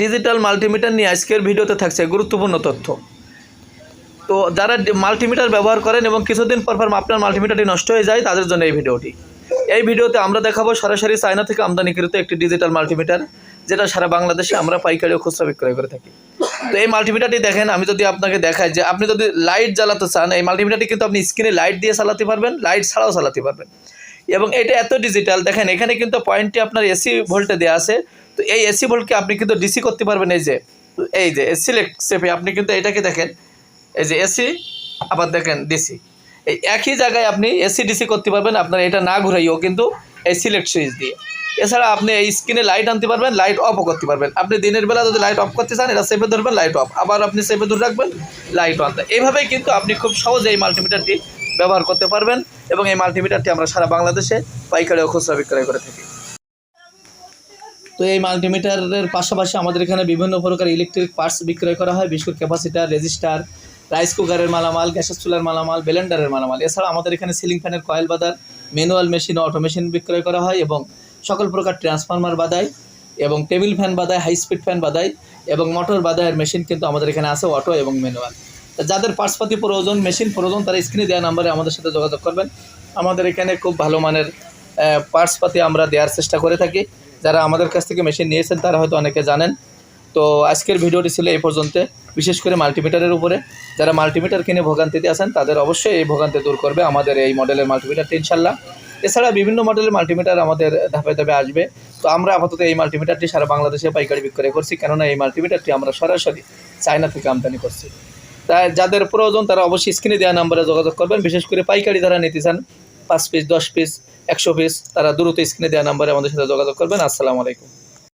Digital multimeter নিয়ে আজকের ভিডিওতে থাকছে গুরুত্বপূর্ণ তথ্য। তো যারা মাল্টিমিটার ব্যবহার করেন এবং কিছুদিন পর পর আপনার মাল্টিমিটারটি নষ্ট হয়ে যায়, তাদের জন্য এই ভিডিওটি। এই ভিডিওতে আমরা দেখাবো সরাসরি চায়না থেকে আমদানিকৃত একটি ডিজিটাল মাল্টিমিটার যেটা সারা বাংলাদেশে আমরা পাইকারি ও খুচরা বিক্রয় করে থাকি। তো এই মাল্টিমিটারটি দেখেন, আমি যদি আপনাকে দেখাই যে আপনি যদি লাইট জ্বালাতে চান, এই মাল্টিমিটারটি কিন্তু আপনি স্ক্রিনে লাইট দিয়ে চালাতে পারবেন লাইট ছাড়াও চালাতে পারবেন। এবং এটা এত ডিজিটাল দেখেন, এখানে কিন্তু পয়েন্টটি আপনার এসি ভোল্টে দেওয়া আছে। তো এই এসি ভোল্টকে আপনি কিন্তু ডিসি করতে পারবেন, এই যে এই যে সিলেক্ট সেপে আপনি কিন্তু এটাকে দেখেন, এই যে এসি আবার দেখেন ডিসি এই একই জায়গায় আপনি এসি ডিসি করতে পারবেন, আপনার এটা না ঘুরাইও কিন্তু এই সিলেক্ট সুইচ দিয়ে। এছাড়া আপনি এই স্ক্রিনে লাইট আনতে পারবেন লাইট অফও করতে পারবেন। আপনি দিনের বেলা যদি লাইট অফ করতে চান, এটা সেপে ধরবেন লাইট অফ আবার আপনি সেপে ধরে রাখবেন লাইট অন এইভাবেই কিন্তু আপনি খুব সহজে এই মাল্টিমিটারটি ব্যবহার করতে পারবেন। এবং এই মাল্টিমিটারটি আমরা সারা বাংলাদেশে পাইকারি ও খুচরা বিক্রয় করে থাকি। তো এই মাল্টিমিটারের পাশাপাশি আমাদের এখানে বিভিন্ন প্রকার ইলেকট্রিক পার্টস বিক্রয় করা হয়, বিস্কুট ক্যাপাসিটার, রেজিস্টার রাইস কুকারের মালামাল, গ্যাসের চুলার মালামাল ব্লেন্ডারের মালামাল। এছাড়া আমাদের এখানে সিলিং ফ্যানের কয়েল বাদার ম্যানুয়াল মেশিন অটো মেশিন বিক্রয় করা হয় এবং সকল প্রকার ট্রান্সফরমার বাদায় এবং টেবিল ফ্যান বাদায় হাই স্পিড ফ্যান বাদায় এবং মোটর বাদায়ের মেশিন কিন্তু আমাদের এখানে আছে অটো এবং ম্যানুয়াল যাদের পার্টসপাতি প্রয়োজন, মেশিন প্রয়োজন, তারা স্ক্রিনে দেওয়া নাম্বারে আমাদের সাথে যোগাযোগ করবেন। আমাদের এখানে খুব ভালো মানের পার্টসপাতি আমরা দেওয়ার চেষ্টা করে থাকি। যারা আমাদের কাছ থেকে মেশিন নিয়েছেন, তারা হয়তো অনেকে জানেন। তো আজকের ভিডিওটি ছিল এই পর্যন্ত। বিশেষ করে মাল্টিমিটারের উপরে। যারা মাল্টিমিটার কিনে ভোগান্তিতে আছেন, তাদের অবশ্যই এই ভোগান্তি দূর করবে আমাদের এই মডেলের মাল্টিমিটারটি ইনশাল্লাহ এছাড়া বিভিন্ন মডেলের মাল্টিমিটার আমাদের ধাপে ধাপে আসবে। তো আমরা আপাতত এই মাল্টিমিটারটি সারা বাংলাদেশে পাইকারি বিক্রয় করছি। কেননা এই মাল্টিমিটারটি আমরা সরাসরি চায়না থেকে আমদানি করছি। যাদের প্রয়োজন তারা অবশ্যই স্ক্রিনে দেওয়া নাম্বারে যোগাযোগ করবেন। বিশেষ করে পাইকারি যারা নিতে চান, পাঁচ পিস দশ পিস একশো পিস তারা দ্রুত স্ক্রিনে দেওয়া নাম্বারে আমাদের সাথে যোগাযোগ করবেন। আসসালামু আলাইকুম।